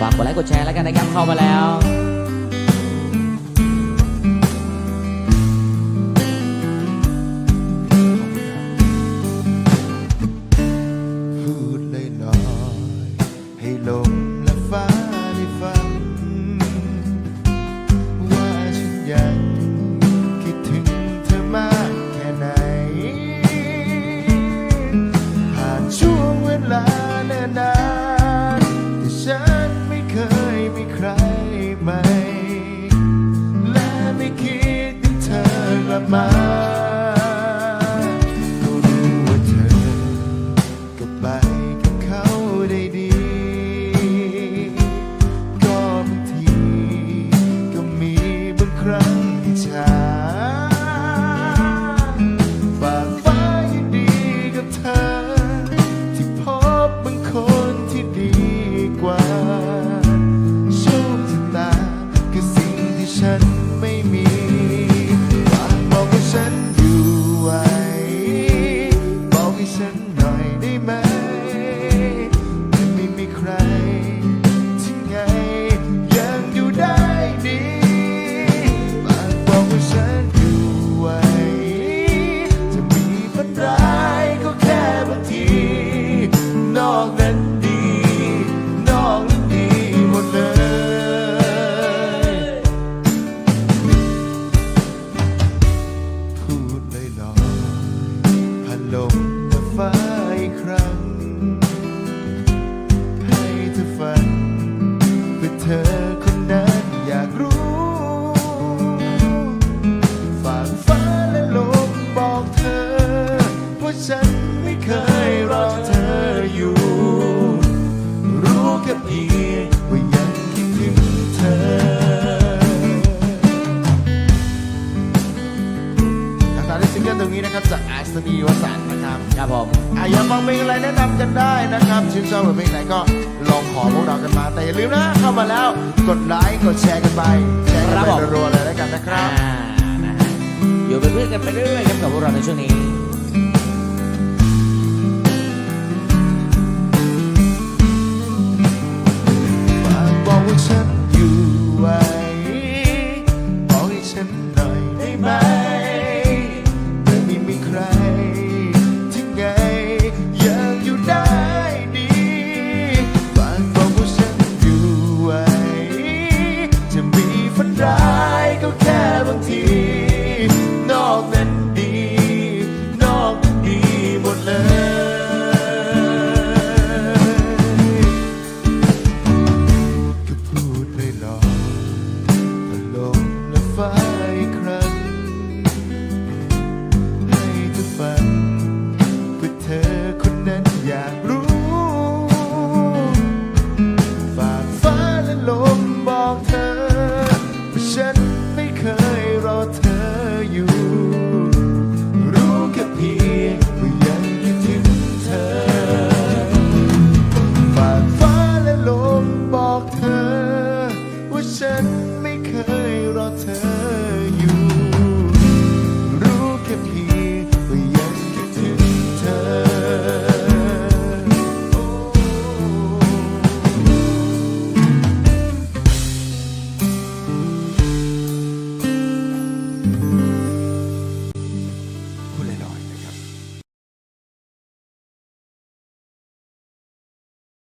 ฝากกดไลค์กดแชร์แล้วกันนะครับเข้ามาแล้ว มาก็รู้ว่าเธอก็ไปกับเขาได้ดี ก็บางทีก็มีบางครั้งที่ช้า กิลตรงนี้นะครับจากอาร์สตีวสันต์นะครับครับผมอะอยากฟังเพลงอะไรแนะนำกันได้นะครับชื่นชอบกับเพลงไหนก็ลองขอพวกเรากันมา แต่อย่าลืมนะเข้ามาแล้วกดไลค์กดแชร์กันไปแชร์กันครับไปผมรัวๆเลยแล้วกันนะครัอ่าบนะฮะอยู่เป็นเพื่อนกันไปเรื่อยๆครับกับพวกเราในช่วงนี้ฝากบอกว่าฉัน